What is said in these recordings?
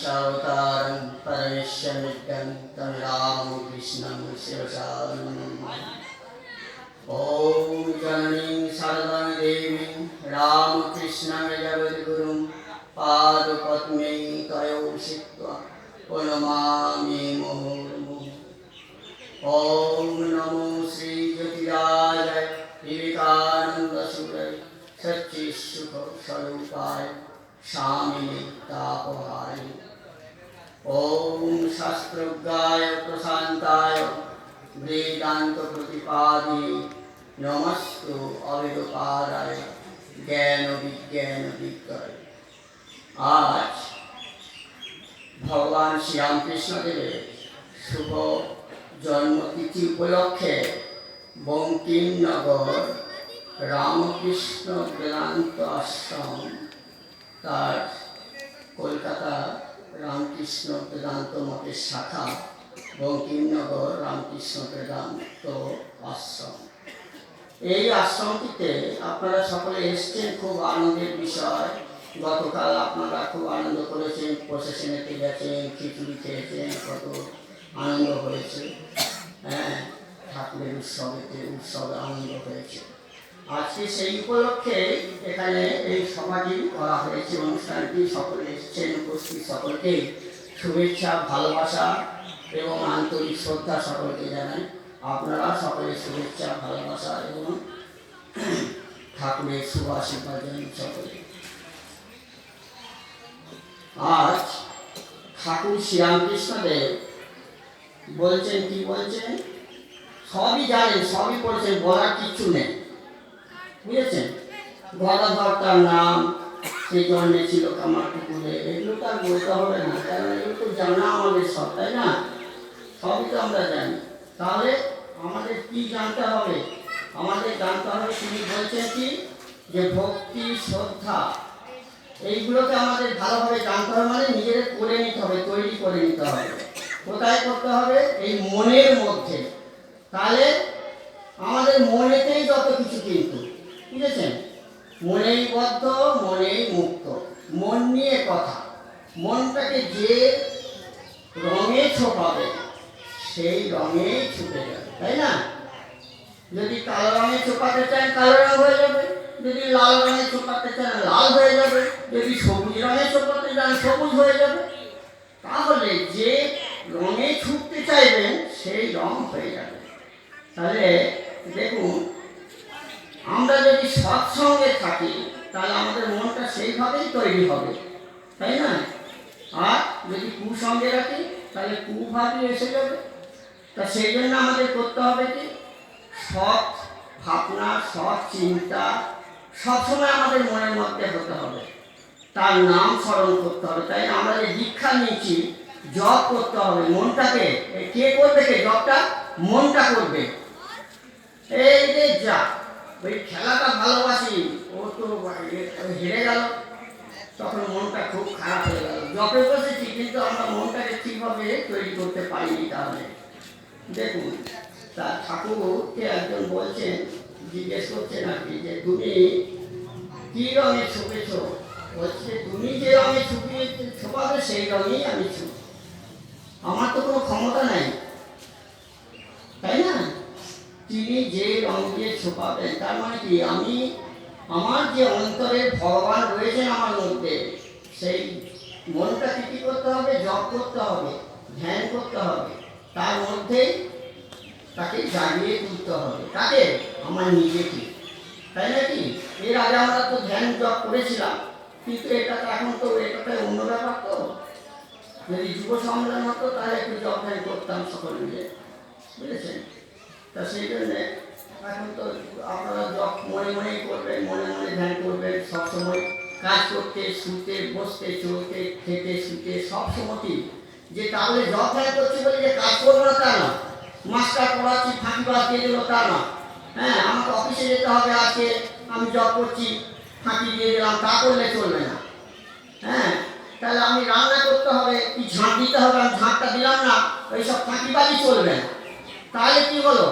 सावतारं परमेश्वमिदं तं रामं कृष्णं शिवसानम् ॐ चरणीं शरदं देवीं रामकृष्णं जगद्गुरुं पादपद्मे तयौ सित्वा प्रणमामि मुहुर्मुः ॐ नमो श्रीज्योतिराय विवेकानन्दसुरै सच्चिसुखस्वरूपाय स्वामिने तापहाय ॐ शास्त्रज्ञाय प्रशान्ताय वेदान्तप्रतिपादे नमस्तु अविरपाराय জ্ঞান বিজ্ঞান বিজ্ঞান আজ ভগবান শ্রীরামকৃষ্ণদেবের শুভ জন্মতিথি উপলক্ষে বঙ্কিমনগর রামকৃষ্ণ বেদান্ত আশ্রম তার কলকাতা রামকৃষ্ণ বেদান্ত মঠের শাখা, বঙ্কিমনগর রামকৃষ্ণ বেদান্ত আশ্রম। এই আশ্রমটিতে আপনারা সকলে এসছেন, খুব আনন্দের বিষয়। গতকাল আপনারা খুব আনন্দ করেছেন প্রশাসনেতে গেছেন, খিচুড়ি খেয়েছেন, কত আনন্দ হয়েছে। হ্যাঁ ঠাকুরের উৎসবেতে উৎসবে আনন্দ হয়েছে। আজকে সেই উপলক্ষে এখানে এই সমাধি করা হয়েছে, অনুষ্ঠানটি সকলে এসছেন, উপস্থিত সকলকে শুভেচ্ছা, ভালোবাসা এবং আন্তরিক শ্রদ্ধা সকলকে জানাই। আপনারা সকলে শুভেচ্ছা, ভালোবাসা এবং ঠাকুরের শুভ আশীর্বাদ জানাই সকলে আজ ঠাকুর শ্রীরামকৃষ্ণদেব বলছেন, কি বলছেন? সবই জানেন, সবই পড়েছেন, বলার কিচ্ছু নেই। বুঝেছেন? গদাধর নাম সেই জন্মে ছিল কামার পুকুরে এগুলো তো আর বলতে হবে না কারণ এগুলো তো জানা আমাদের সব, তাই না? সবই তো আমরা জানি। তাহলে আমাদের কি জানতে হবে? আমাদের জানতে হবে তিনি বলছেন কি? যে ভক্তি, শ্রদ্ধা, এইগুলোকে আমাদের ভালোভাবে জানতে হবে মানে নিজেদের করে নিতে হবে, তৈরি করে নিতে হবে। কোথায় করতে হবে? এই মনের মধ্যে। তাহলে আমাদের মনেতেই যত কিছু কিন্তু বুঝেছেন মনেই বদ্ধ, মনেই মুক্ত। মন নিয়ে কথা। মনটাকে যে রঙে ছোপাবে, সেই রঙেই ছুটে যাবে, তাই না? যদি কালো রঙে ছোপাতে চান, কালো রঙ হয়ে যাবে। যদি লাল রঙে ছোপাতে চান, লাল হয়ে যাবে। যদি সবুজ রঙে ছোপাতে চান, সবুজ হয়ে যাবে। তাহলে যে রঙে ছুটতে চাইবেন, সেই রং হয়ে যাবে। তাহলে দেখুন আমরা যদি সৎসঙ্গে থাকি, তাহলে আমাদের মনটা সেইভাবেই তৈরি হবে। তাই না? আর যদি কুসঙ্গে রাখি, তাহলে কুভাবই এসে যাবে। তা সেই জন্য আমাদের করতে হবে কি? সৎ ভাবনা, সৎ চিন্তা সবসময় আমাদের মনের মধ্যে হতে হবে। তার নাম স্মরণ করতে হবে। তাই আমরা যে দীক্ষা নিয়েছি, জপ করতে হবে মনটাকে। কে করবে কে? জপটা মনটা করবে। এই যে যা ওই খেলাটা ভালোবাসি। ও তো হেরে গেল। তখন মনটা খুব খারাপ হয়ে গেল। জপে বসেছি, কিন্তু আমরা মনটাকে ঠিকভাবে তৈরি করতে পারিনি তাহলে। দেখুন তা ঠাকুরকে একজন বলছেন, জিজ্ঞেস করছেন আর কি, যে তুমি কি রঙে ছুপেছ? বলছে, তুমি যে রঙে ছুপিয়ে ছোপাবে, সেই রঙেই আমি ছুপ আমার তো কোনো ক্ষমতা নাই। তাই না? তিনি যে রং দিয়ে ছোপাবেন, তার মানে কি? আমি আমার যে অন্তরে ভগবান রয়েছেন আমার মধ্যে, সেই মনটাকে কি করতে হবে? জপ করতে হবে, ধ্যান করতে হবে। তার মধ্যেই তাকে জাগিয়ে তুলতে হবে। তাকে আমার নিজেকে। তাই নাকি এর আগে আমরা তো ধ্যান, জপ করেছিলাম, কিন্তু এটা তো এখন তো এটা অন্য ব্যাপার তো। যদি যুব সম্মেলন হতো, তাহলে একটু জব ধ্যান করতাম সকল মিলে। বুঝেছেন? তা সেই জন্যে এখন তো আপনারা জব মনে মনেই করবেন মনে মনে ধ্যান করবেন সবসময় কাজ করতে, শুতে, বসতে, চলতে, খেতে, শুতে সবসময়ই যে তাহলে জব ধ্যান করছি বলে যে কাজ করব না তা না। মাস্টার পড়াচ্ছি, ফাঁকি বাদ দিয়ে দিল তা না। হ্যাঁ আমাকে অফিসে যেতে হবে আজকে, আমি জব করছি, ফাঁকি দিয়ে দিলাম, তা করলে চলবে না। হ্যাঁ তাহলে আমি রান্না করতে হবে, কি ঝাঁট দিতে হবে, আমি ঝাঁটটা দিলাম না, ওইসব ফাঁকিবাজি চলবে না। তাহলে কি হলো?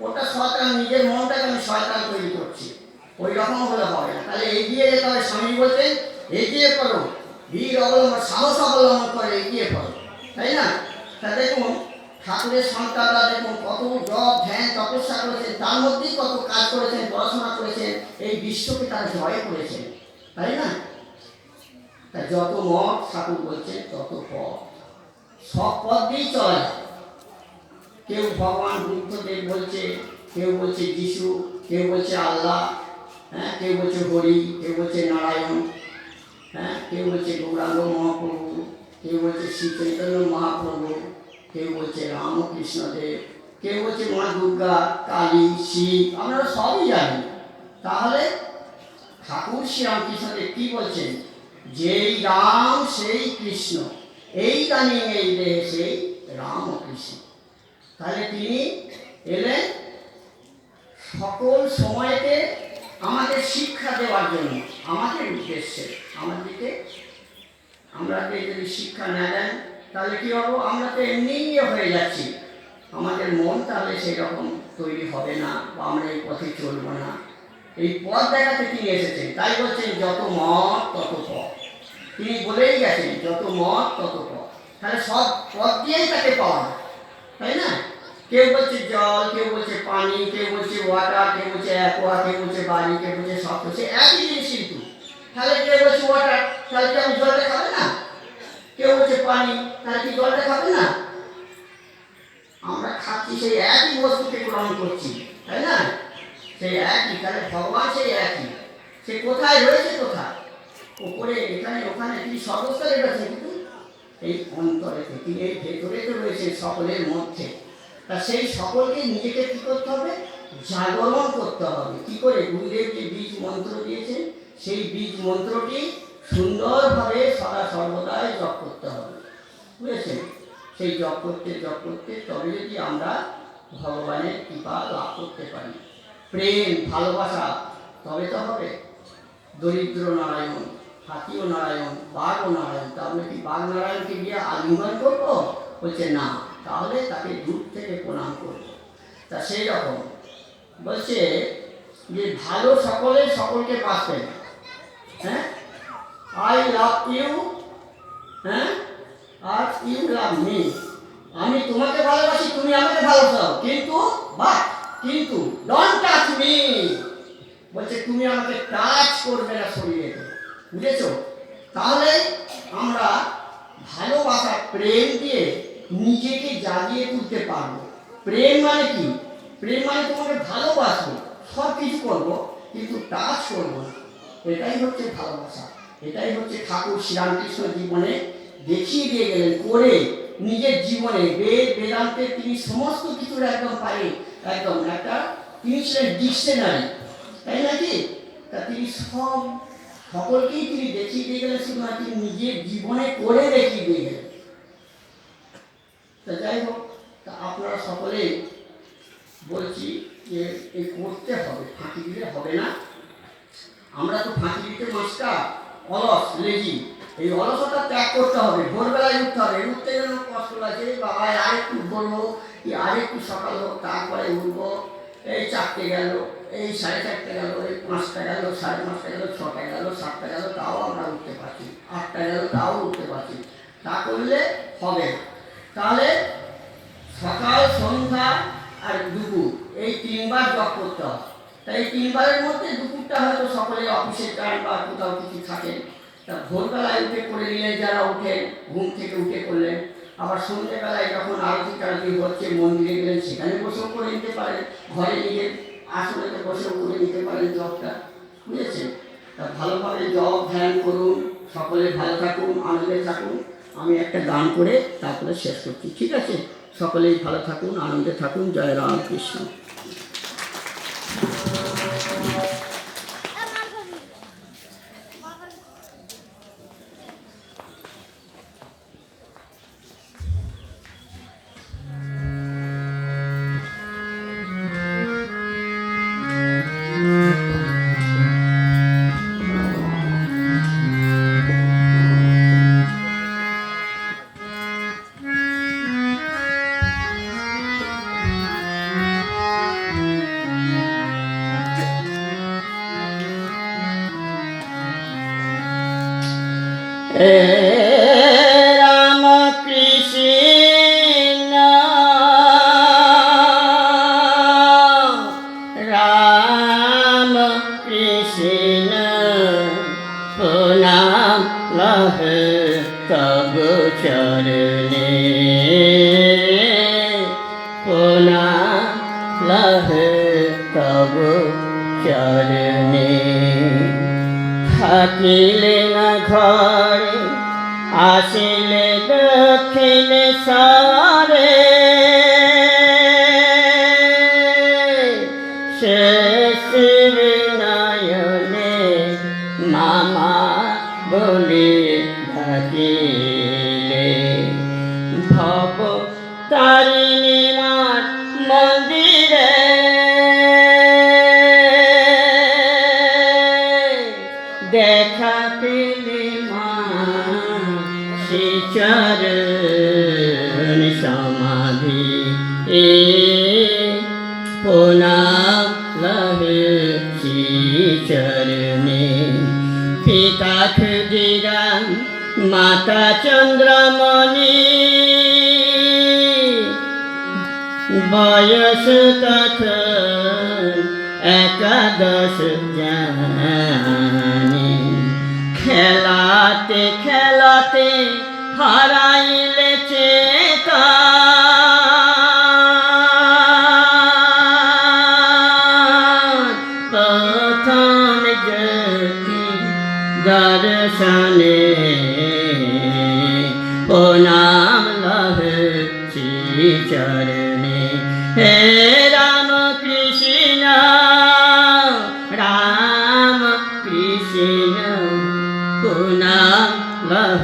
ওটা শয়তান নিজের মনটাকে আমি শয়তান তৈরি করছি। ওই রকম হলে হবে না। তাহলে এগিয়ে যেতে হবে স্বামী বলতেন এগিয়ে করো বীর অবলম্বন, সাহস অবলম্বন করে এগিয়ে পড়ে। তাই না? তা দেখুন, ঠাকুরের সন্তানরা দেখুন, কত জব ধ্যান, তপস্যা করেছেন, তার মধ্যেই কত কাজ করেছেন, পড়াশোনা করেছেন, এই বিশ্বকে তারা জয় করেছেন। তাই না? তা যত মত ঠাকুর বলছেন, তত পথ। সব পথ দিয়েই চলা যায়। কেউ ভগবান বুদ্ধদেব বলছে, কেউ বলছে যিশু, কেউ বলছে আল্লাহ হ্যাঁ কেউ বলছে হরি, কেউ বলছে নারায়ণ হ্যাঁ কেউ বলছে গৌরাঙ্গ মহাপ্রভু, কেউ বলছে শ্রী চৈতন্য মহাপ্রভু, কেউ বলছে রামকৃষ্ণদেব কেউ বলছে মা দুর্গা, কালী, শিব, আমরা সবই জানি। তাহলে ঠাকুর শ্রীরামকৃষ্ণদেব কি বলছেন? যেই রাম, সেই কৃষ্ণ, এই গানে এই দেহে সেই রাম ও কৃষ্ণ তাহলে তিনি এলেন সকল সময়তে আমাদের শিক্ষা দেওয়ার জন্য, আমাদের উদ্দেশ্যে। আমাদেরকে, আমরা যে যদি শিক্ষা না দেন, তাহলে কি হব? আমরা তো এমনিই হয়ে যাচ্ছি। আমাদের মন তাহলে সেই রকম তৈরি হবে না, বা আমরা এই পথে চলবো না। এই পথ দেখাতে তিনি এসেছেন। তাই বলছেন, যত মত, তত পথ। তিনি বলেই গেছেন, যত মত, তত পথ। তাহলে সব পথ দিয়েই তাকে পাওয়া যায়। তাই না কেউ বলছে জল কেউ বলছে পানি কেউ বলছে ওয়াটার কেউ বলছে অ্যাকোয়া কেউ বলছে বাড়ি কেউ বলছে সব সে একই জিনিস কিন্তু তাহলে কেউ বলছে ওয়াটার তাহলে কেউ জলটা খাবে না কেউ বলছে পানি তাহলে কি জলটা খাবে না আমরা খাচ্ছি সেই একই বস্তুকে গ্রহণ করছি তাই না সেই একই তাহলে ভগবান সেই একই সে কোথায় রয়েছে কোথায় ওপরে এখানে ওখানে তিনি সর্বস্তরে রয়েছেন কিন্তু এই অন্তরে তিনি এই ভেতরে তো রয়েছে সকলের মধ্যে। তা সেই সকলকে নিজেকে কী করতে হবে? জাগরণ করতে হবে। কী করে? গুরুদেব যে বীজ মন্ত্র দিয়েছেন, সেই বীজ মন্ত্রটি সুন্দরভাবে সদা সর্বদাই জপ করতে হবে। বুঝেছেন? সেই জপ করতে জপ করতে তবে যদি আমরা ভগবানের কৃপা লাভ করতে পারি। প্রেম, ভালোবাসা, তবে তো হবে। দরিদ্র নারায়ণ হাতিও নারায়ণ বাঘও নারায়ণ তাহলে কি বাঘ নারায়ণকে গিয়ে আলিঙ্গন করব? বলছে, না, তাহলে তাকে দূর থেকে প্রণাম করব। তা সেই রকম। বলছে যে, ভালো সকলে সকলকে বাঁচবেন। হ্যাঁ? I love you. হ্যাঁ? আর ইউ লাভ মি। আমি তোমাকে ভালোবাসি, তুমি আমাকে ভালোবাসো কিন্তু বাট কিন্তু ডোন্ট টাচ মি বলছে, তুমি আমাকে টাচ করবে না শরীরে। বুঝেছ? তাহলে আমরা ভালোবাসা প্রেম দিয়ে নিজেকে জাগিয়ে তুলতে পারব। প্রেম মানে কি? প্রেম মানে তোমাকে ভালোবাসবো সব কিছু করব, কিন্তু টাচ করব না। এটাই হচ্ছে ভালোবাসা। এটাই হচ্ছে ঠাকুর শ্রীরামকৃষ্ণ জীবনে দেখিয়ে দিয়ে গেলেন, করে নিজের জীবনে বেদ, বেদান্তে তিনি সমস্ত কিছুর একদম পারে একদম একটা তিনি ছিলেন ডিকশনারি তাই নাকি তা তিনি সব সকলকেই তিনি দেখিয়ে দিয়ে গেলেন শুধু না তিনি নিজের জীবনে করে দেখিয়ে দিয়ে গেলেন তা যাই হোক, তা আপনারা সকলে বলছি যে এই করতে হবে, ফাঁকি দিলে হবে না। আমরা তো ফাঁকি দিতে মাস্টার, অলস লেজি এই অলসতা ত্যাগ করতে হবে, ভোরবেলায় উঠতে হবে। উঠতে গেলে কষ্ট লাগে বাবা আরেকটু বলব আরেকটু সকাল হোক, তারপরে উঠবো। এই চারটে গেল এই সাড়ে চারটে গেল, এই পাঁচটা গেল, সাড়ে পাঁচটা গেল, ছটা গেল, সাতটা গেল, তাও আমরা উঠতে পারছি আটটা গেল, তাও উঠতে পারছি তা করলে হবে তাহলে সকাল, সন্ধ্যা আর দুপুর, এই তিনবার জপ করতে হবে। তাই তিনবারের মধ্যে দুপুরটা হয়তো সকলে অফিসে যান বা কোথাও কিছু থাকে। তা ভোরবেলায় উঠে করে নিলেন যারা উঠে, ঘুম থেকে উঠে করলেন। আবার সন্ধ্যেবেলায় যখন আরতি টারতি হচ্ছে, মন্দিরে গেলেন, সেখানে বসেও করে নিতে পারেন। ঘরে নিজের আসলেতে বসে করে নিতে পারেন জবটা। বুঝেছেন? তা ভালোভাবে জব, ধ্যান করুন, সকলে ভালো থাকুন, আনন্দে থাকুন। আমি একটা গান করে তারপরে শেষ করছি। ঠিক আছে? সকলেই ভালো থাকুন, আনন্দে থাকুন। জয় রাম চরণে প্রণাম লহ তব চরণে থাকিলে না ঘরে আসিলে দক্ষিণে সারে মাতা চন্দ্রমণি। বয়স তখন একাদশ জানি। খেলাতে খেলাতে হারাইলে চেতা। প্রথম জ্যোতি দর্শনে প্রণাম লহ শ্রী চরণে হে রাম কৃষ্ণ রাম কৃষ্ণ, প্রণাম লহ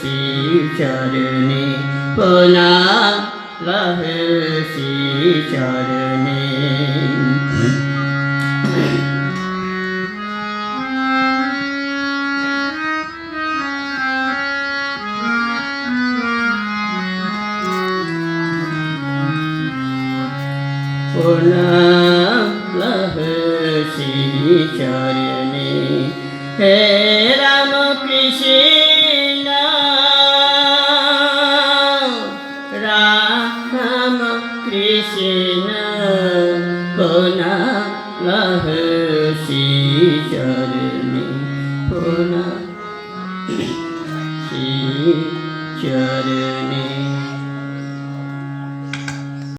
শ্রী চরণে প্রণাম লহ শ্রী হে রাম কৃষ্ণ